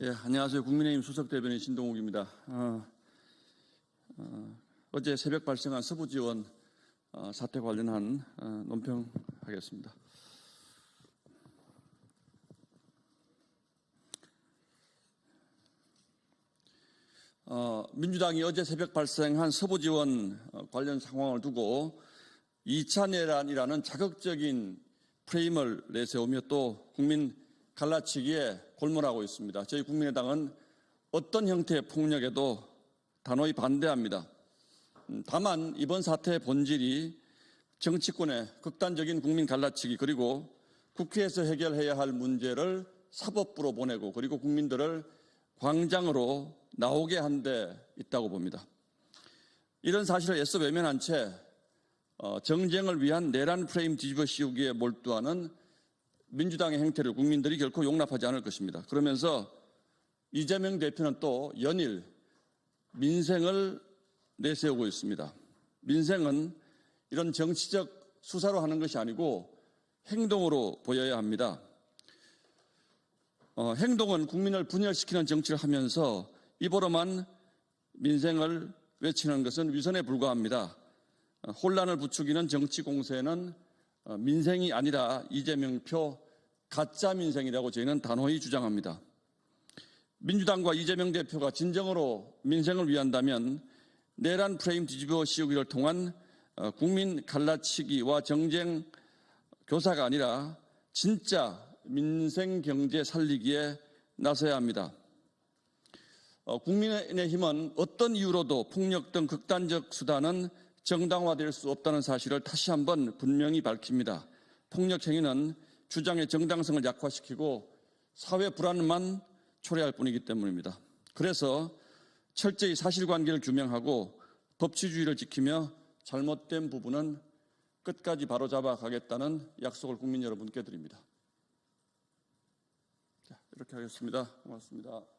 예, 안녕하세요. 국민의힘 수석 대변인 신동욱입니다. 어, 제 새벽 발생한 서부 지원 어, 사태 관련한 어, 논평하겠습니다. 어, 민주당이 어제 새벽 발생한 서부 지원 어, 관련 상황을 두고 2차 내란이라는 자극적인 프레임을 내세우며 또 국민 갈라치기에 골몰하고 있습니다. 저희 국민의당은 어떤 형태의 폭력에도 단호히 반대합니다. 음, 다만 이번 사태의 본질이 정치권의 극단적인 국민 갈라치기 그리고 국회에서 해결해야 할 문제를 사법부로 보내고 그리고 국민들을 광장으로 나오게 한 데 있다고 봅니다. 이런 사실을 애써 외면한 채 어, 정쟁을 위한 내란 프레임 뒤집어 씌우기에 몰두하는 민주당의 행태를 국민들이 결코 용납하지 않을 것입니다. 그러면서 이재명 대표는 또 연일 민생을 내세우고 있습니다. 민생은 이런 정치적 수사로 하는 것이 아니고 행동으로 보여야 합니다. 어, 행동은 국민을 분열시키는 정치를 하면서 입으로만 민생을 외치는 것은 위선에 불과합니다. 어, 혼란을 부추기는 정치 공세는 어, 민생이 아니라 이재명 표 가짜 민생이라고 저희는 단호히 주장합니다. 민주당과 이재명 대표가 진정으로 민생을 위한다면 내란 프레임 뒤집어 씌우기를 통한 어, 국민 갈라치기와 정쟁 교사가 아니라 진짜 민생 경제 살리기에 나서야 합니다. 어, 국민의힘은 어떤 이유로도 폭력 등 극단적 수단은 정당화될 수 없다는 사실을 다시 한번 분명히 밝힙니다. 폭력 행위는 주장의 정당성을 약화시키고 사회 불안만 초래할 뿐이기 때문입니다. 그래서 철저히 사실관계를 규명하고 법치주의를 지키며 잘못된 부분은 끝까지 바로잡아 가겠다는 약속을 국민 여러분께 드립니다. 자, 이렇게 하겠습니다. 고맙습니다.